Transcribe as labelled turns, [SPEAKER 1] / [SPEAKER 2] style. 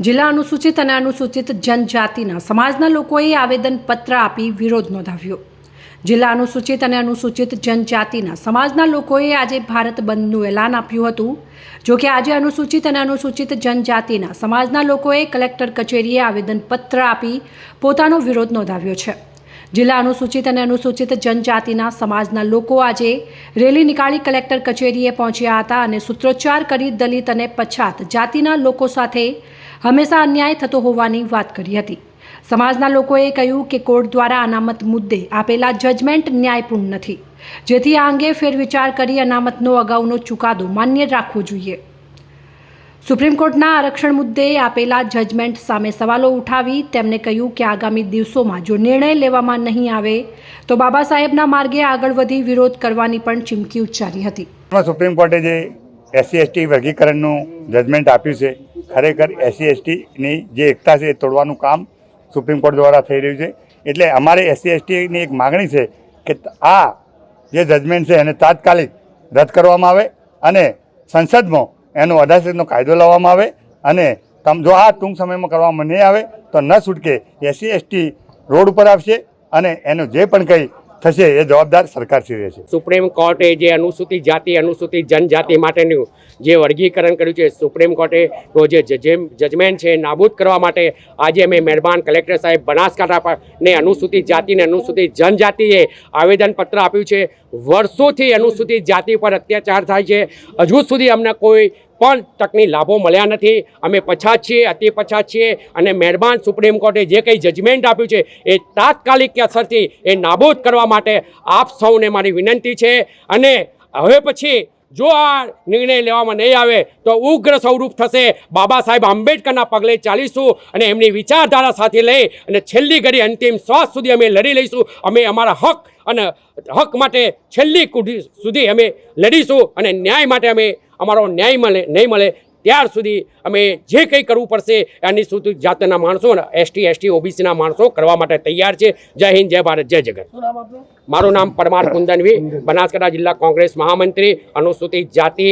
[SPEAKER 1] જિલ્લા અનુસૂચિત અને અનુસૂચિત જનજાતિના સમાજના લોકોએ આવેદનપત્ર આપી વિરોધ નોંધાવ્યો. જિલ્લા અનુસૂચિત અને અનુસૂચિત જનજાતિના સમાજના લોકોએ આજે ભારત બંધનું એલાન આપ્યું હતું. જોકે આજે અનુસૂચિત અને અનુસૂચિત જનજાતિના સમાજના લોકોએ કલેક્ટર કચેરીએ આવેદનપત્ર આપી પોતાનો વિરોધ નોંધાવ્યો છે. જિલ્લા અનુસૂચિત અને અનુસૂચિત જનજાતિના સમાજના લોકો આજે રેલી નીકાળી કલેક્ટર કચેરીએ પહોંચ્યા હતા અને સૂત્રોચ્ચાર કરી દલિત અને પછાત જાતિના લોકો સાથે હંમેશા અન્યાય થતો હોવાની વાત કરી હતી. સમાજના લોકોએ કહ્યું કે કોર્ટ દ્વારા અનામત મુદ્દે આપેલા જજમેન્ટ ન્યાયપૂર્ણ નથી. જેથી આ અંગે ફેરવિચાર કરી અનામતનો અગાઉનો ચુકાદો માન્ય રાખવો જોઈએ. સુપ્રીમ કોર્ટના આરક્ષણ મુદ્દે આપેલા જજમેન્ટ સામે સવાલો ઉઠાવી તેમણે કહ્યું કે આગામી દિવસોમાં જો નિર્ણય લેવામાં નહીં આવે, તો બાબા સાહેબના માર્ગે આગળ વધી વિરોધ કરવાની પણ ચીમકી ઉચ્ચારી હતી.
[SPEAKER 2] સુપ્રીમ કોર્ટે જે એસસી, એસટી વર્ગીકરણનું જજમેન્ટ આપ્યું છે ખરેખર એસસી એસટીની જે એકતા છે એ તોડવાનું કામ સુપ્રીમ કોર્ટ દ્વારા થઈ રહ્યું છે. એટલે અમારે એસસી એસટીની એક માગણી છે કે આ જે જજમેન્ટ છે એને તાત્કાલિક રદ કરવામાં આવે અને સંસદમાં એનો અઢારનો કાયદો લાવવામાં આવે અને તમ, જો આ ટૂંક સમયમાં કરવામાં નહીં આવે તો ન છૂટકે એસસી, એસટી રોડ ઉપર આવશે અને એનું જે પણ કંઈ થશે એ જવાબદાર સરકાર શ્રી રહેશે
[SPEAKER 3] સુપ્રીમ કોર્ટે જે અનુસૂચિત જાતિ, અનુસૂચિત જનજાતિ માટેનું જે વર્ગીકરણ કર્યું છે, સુપ્રીમ કોર્ટે જે જજમેન્ટ છે નાબૂદ કરવા માટે આજે અમે મહેરબાન કલેક્ટર સાહેબ બનાસકાંઠા ને અનુસૂચિત જાતિ ને અનુસૂચિત જનજાતિએ આવેદનપત્ર આપ્યું છે. વર્ષોથી અનુસૂચિત જાતિ પર અત્યાચાર થાય છે. હજુ સુધી અમને કોઈ પણ તકની લાભો મળ્યા નથી. અમે પછાત છીએ, અતિ પછાત છીએ અને મહેરબાન સુપ્રીમ કોર્ટે જે કંઈ જજમેન્ટ આપ્યું છે એ તાત્કાલિક અસરથી એ નાબૂદ કરવા માટે આપ સૌને મારી વિનંતી છે. અને હવે પછી જો આ નિર્ણય લેવામાં નહીં આવે તો ઉગ્ર સ્વરૂપ થશે. બાબા સાહેબ આંબેડકરના પગલે ચાલીશું અને એમની વિચારધારા સાથે લઈ અને છેલ્લી ઘડી અંતિમ શ્વાસ સુધી અમે લડી લઈશું. અમે અમારા હક અને હક માટે છેલ્લી કુઢી સુધી અમે લડીશું અને ન્યાય માટે અમે અમારો ન્યાય મળે નહીં મળે ત્યાર સુધી અમે જે કંઈ કરવું પડશે એની સુધી જાતના માણસો અને એસટી એસટી ઓબીસીના માણસો કરવા માટે તૈયાર છે. જય હિન્દ જય ભારત જય જગત. મારું નામ પરમાર કુંદનવી. બનાસકાંઠા જિલ્લા કોંગ્રેસ મહામંત્રી અનુસૂચિત જાતિ